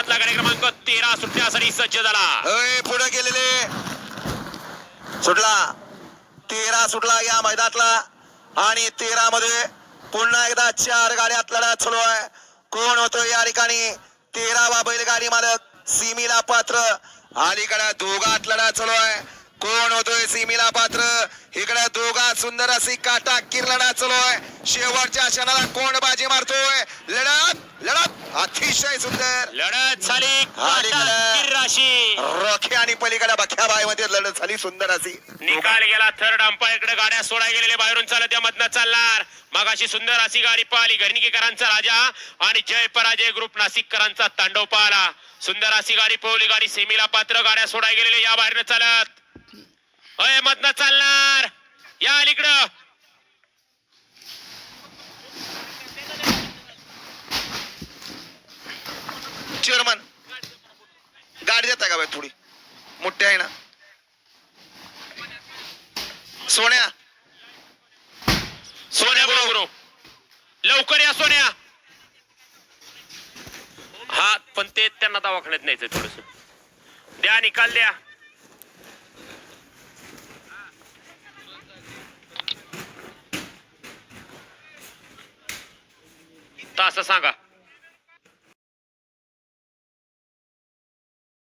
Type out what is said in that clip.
मैदानातला गाडी क्रमांक तेरा सुटण्यासाठी सज्ज झाला. पुढे गेलेले. सुटला. तेरा सुटला या मैदानातला. आणि तेरा मध्ये पुन्हा एकदा चार गाड्यात लढत सुरू आहे. कोण होतो या ठिकाणी? तेरावा बैलगाडी मालक सिमीला पात्र. अलीकडे दोघात लढा चालू आहे. कोण होतोय सिमीला पात्र? इकडे दोघा सुंदर अशी काटा किर लढा चालू आहे. शेवटच्या क्षणाला कोण बाजी मारतोय. लढत लढत. अतिशय सुंदर. लढत झाली. काटाकीर राशी. रखे आणि पलीकडे बख्याबाई मध्ये लढत झाली सुंदर अशी. निकाल गेला. थर्ड अंपायरकडे गाड्या सोडा गेलेले बाहेरून चालत या मधनं चालणार. मग अशी सुंदर अशी गाडी पाहिली. घरणीकरांचा राजा आणि जय पराजय ग्रुप नाशिककरांचा तांडव पाहला सुंदर अशी गाडी पळवली गाडी सेमीला पात्र. गाड्या सोडा गेलेले या बाहेरनं चालत. अय मधनं चालणार. या अलीकडं. चेअरमन. गाडी देता का बाई थोडी मोठी आहे ना. सोन्या. सोन्या बरोबर लवकर या सोन्या. हा पण ते त्यांना दवाखान्यात न्यायचं थोडस. द्या निकाल द्या. तर असं सांगा.